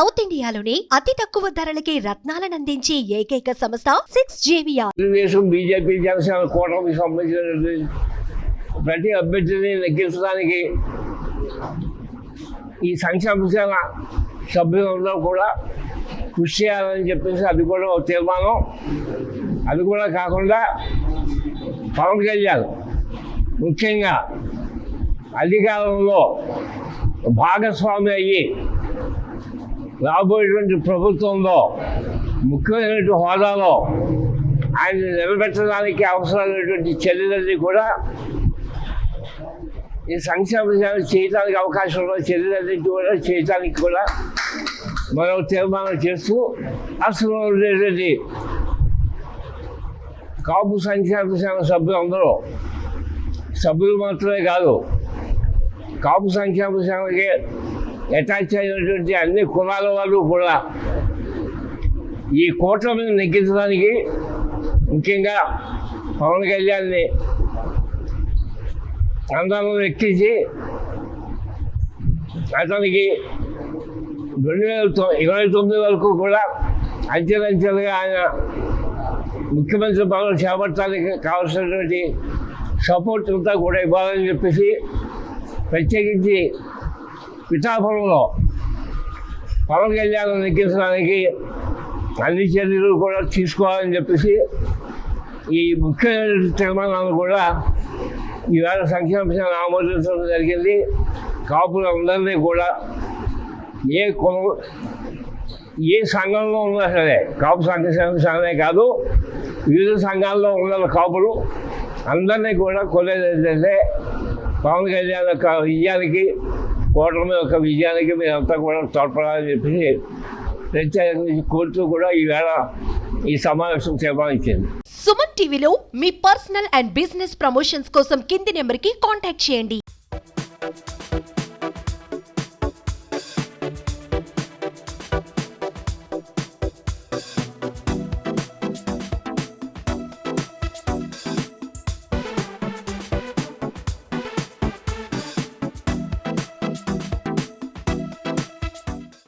South ఇండియాలోని అతి తక్కువ ధరలకి రత్నాలను అందించే ఏకైక సంస్థ సిక్స్ జేవియా తెలుగుదేశం బీజేపీ జనసేన కూటమికి సంబంధించిన ప్రతి అభ్యర్థిని నెగ్గించడానికి ఈ సంక్షేమ సేన సభ్యులందరూ కూడా కృషి చేయాలని చెప్పేసి అది కూడా ఒక తీర్మానం. అది కూడా కాకుండా పవన్ కళ్యాణ్ ముఖ్యంగా అధికారంలో భాగస్వామి అయ్యి రాబోయేటువంటి ప్రభుత్వంలో ముఖ్యమైనటువంటి హోదాలో ఆయన నిలబెట్టడానికి అవసరమైనటువంటి చర్యలన్నీ కూడా ఈ సంక్షేమ సేవ చేయడానికి అవకాశం ఉన్న చర్యలన్నింటి కూడా చేయడానికి కూడా మనం తీర్మానం చేస్తూ అసలు ఉండేటువంటి కాపు సంక్షేమ సేవ సభ్యులందరూ సభ్యులు మాత్రమే కాదు కాపు సంక్షేమ సేవకి అటాచ్ అయినటువంటి అన్ని కులాల వాళ్ళు కూడా ఈ కూటమిని నెగ్గించడానికి ముఖ్యంగా పవన్ కళ్యాణ్ని అందరం ఎక్కించి అతనికి రెండు వేల ఇరవై తొమ్మిది వరకు కూడా అంచెలంచెలుగా ఆయన ముఖ్యమంత్రి పదవి చేపట్టడానికి కావాల్సినటువంటి సపోర్ట్ అంతా కూడా ఇవ్వాలని చెప్పేసి ప్రత్యేకించి పిఠాపురంలో పవన్ కళ్యాణ్ నెగ్గించడానికి అన్ని చర్యలు కూడా తీసుకోవాలని చెప్పేసి ఈ ముఖ్యమైన తీర్మానాలు కూడా ఈవేళ సంక్షేమ ఆమోదించడం జరిగింది. కాపులందరినీ కూడా ఏ కులం ఏ సంఘంలో ఉన్నా సరే కాపు సంక్షేమ సంఘమే కాదు వివిధ సంఘాల్లో ఉన్న కాపులు అందరినీ కూడా కొనేది ఏంటంటే పవన్ కళ్యాణ్ యొక్క విజయానికి కూటమి యొక్క విజయానికి మీరంతా కూడా తోడ్పడాలని చెప్పేసి ప్రత్యేకంగా కోరుతూ కూడా ఈవేళ ఈ సమావేశం తీర్మానించింది. సుమన్ టీవీలో మీ పర్సనల్ అండ్ బిజినెస్ ప్రమోషన్స్ కోసం కింది నెంబర్కి కాంటాక్ట్ చేయండి.